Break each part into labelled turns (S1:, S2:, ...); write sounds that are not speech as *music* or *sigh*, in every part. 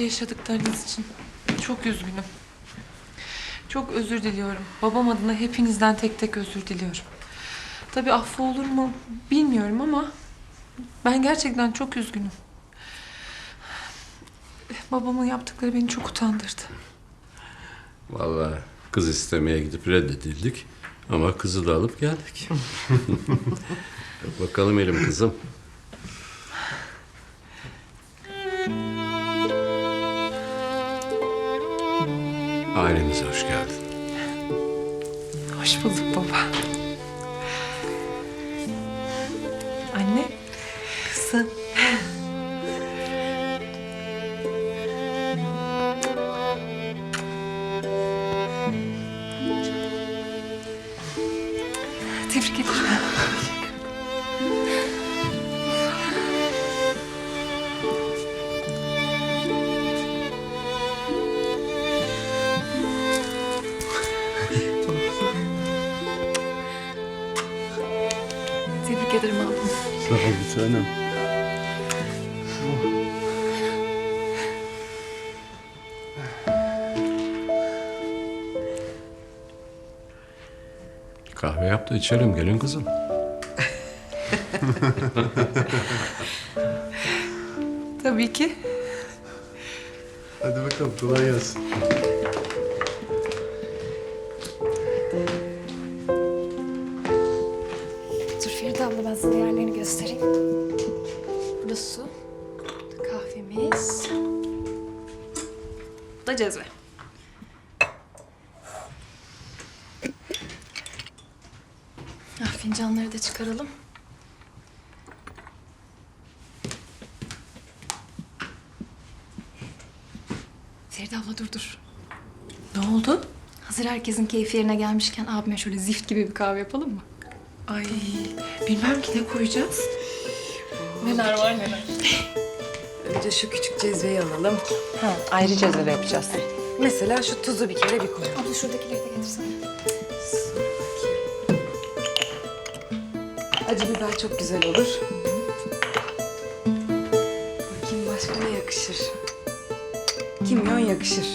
S1: gece yaşadıklarınız için çok üzgünüm. Çok özür diliyorum. Babam adına hepinizden tek tek özür diliyorum. Tabii affı olur mu bilmiyorum ama ben gerçekten çok üzgünüm. Babamın yaptıkları beni çok utandırdı.
S2: Vallahi kız istemeye gidip reddedildik. Ama kızı da alıp geldik. Bak *laughs* Bakalım elim kızım. Ailemize hoş geldin.
S1: Hoş bulduk baba. Anne. Kızım. Tebrik ederim.
S2: Sağ ol bir tanem. Kahve yap da içelim gelin kızım.
S1: Tabii ki.
S3: Hadi bakalım kolay gelsin.
S4: Göstereyim. Burada su, burada kahvemiz. Bu da cezve. Ah, fincanları da çıkaralım. Feride abla dur dur.
S1: Ne oldu?
S4: Hazır herkesin keyfi yerine gelmişken abime şöyle zift gibi bir kahve yapalım mı?
S1: Ay bilmem ki ne koyacağız.
S4: Neler var neler.
S5: Önce şu küçük cezveyi alalım.
S6: Ha, ayrı cezve yapacağız.
S5: Mesela şu tuzu bir kere bir koy.
S4: Abla şuradakileri de getirsene.
S5: Acı biber çok güzel olur. Bakayım başka ne yakışır? Kimyon yakışır.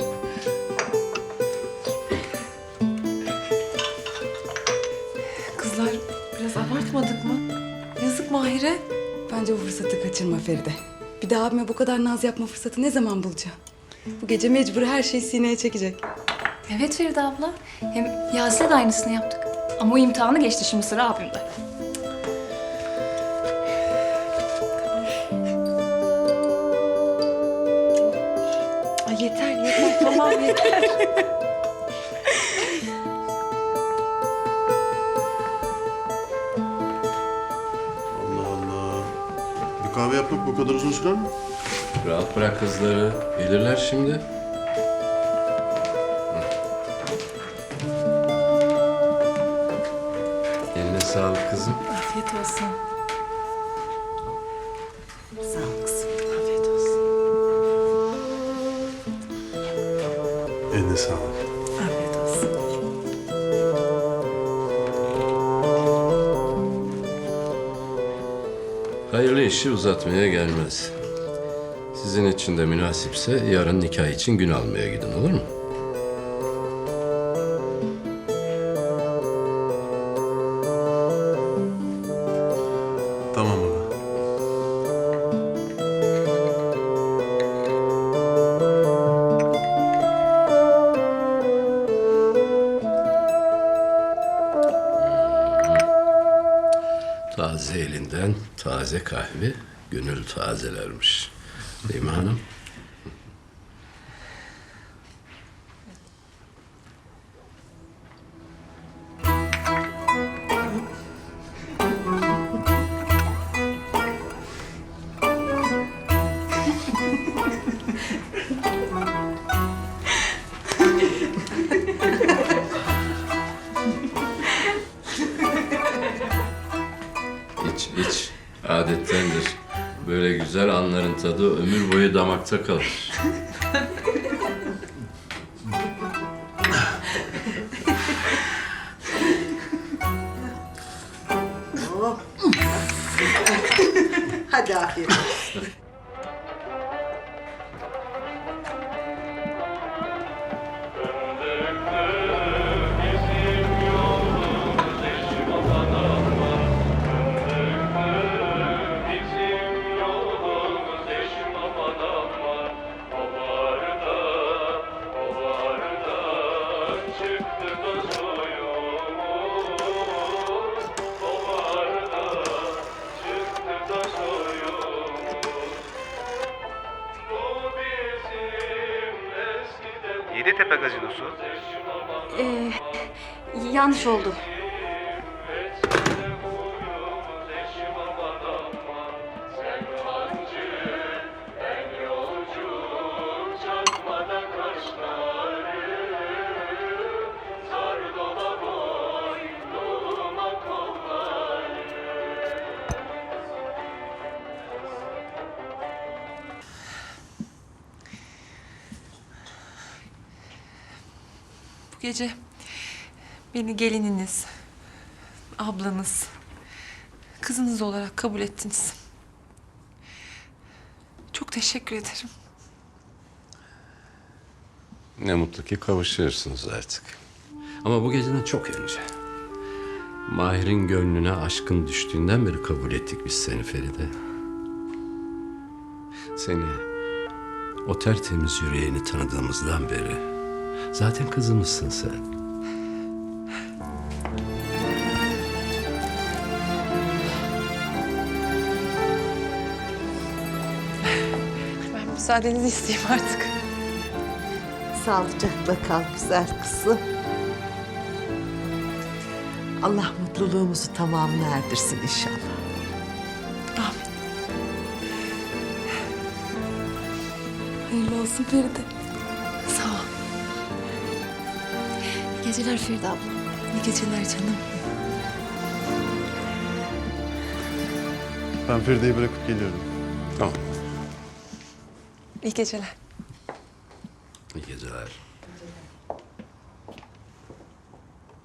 S1: Mahir'e.
S5: Bence bu fırsatı kaçırma Feride. Bir daha abime bu kadar naz yapma fırsatı ne zaman bulacağım? Bu gece mecbur her şeyi sineye çekecek.
S4: Evet Feride abla. Hem Yasin'e de aynısını yaptık. Ama o imtihanı geçti şimdi sıra abimde.
S1: Ay yeter yeter tamam yeter. *laughs*
S3: kahve yapmak bu kadar uzun sürer mi?
S2: Rahat bırak kızları. Gelirler şimdi. Eline sağlık kızım.
S1: Afiyet olsun.
S5: Sağ ol kızım.
S1: Afiyet olsun.
S3: Eline sağlık.
S2: Hayırlı işi uzatmaya gelmez. Sizin için de münasipse yarın nikah için gün almaya gidin olur mu? Taze elinden taze kahve gönül tazelermiş. Değil mi hanım? Tadı ömür boyu damakta kalır.
S7: Delta gazinosu.
S8: Ee, yanlış oldu.
S1: Gece beni gelininiz, ablanız, kızınız olarak kabul ettiniz. Çok teşekkür ederim.
S2: Ne mutlu ki kavuşuyorsunuz artık. Ama bu geceden çok önce. Mahir'in gönlüne aşkın düştüğünden beri kabul ettik biz seni Feride. Seni o tertemiz yüreğini tanıdığımızdan beri zaten kızımızsın sen.
S1: Ben müsaadenizi isteyeyim artık.
S9: Sağlıcakla kal güzel kızım. Allah mutluluğumuzu tamamına erdirsin inşallah.
S1: Amin.
S5: Hayırlı olsun Feride.
S4: Geceler Feride abla.
S1: İyi geceler canım.
S3: Ben Feride'yi bırakıp geliyorum.
S2: Tamam.
S1: İyi geceler.
S2: İyi geceler.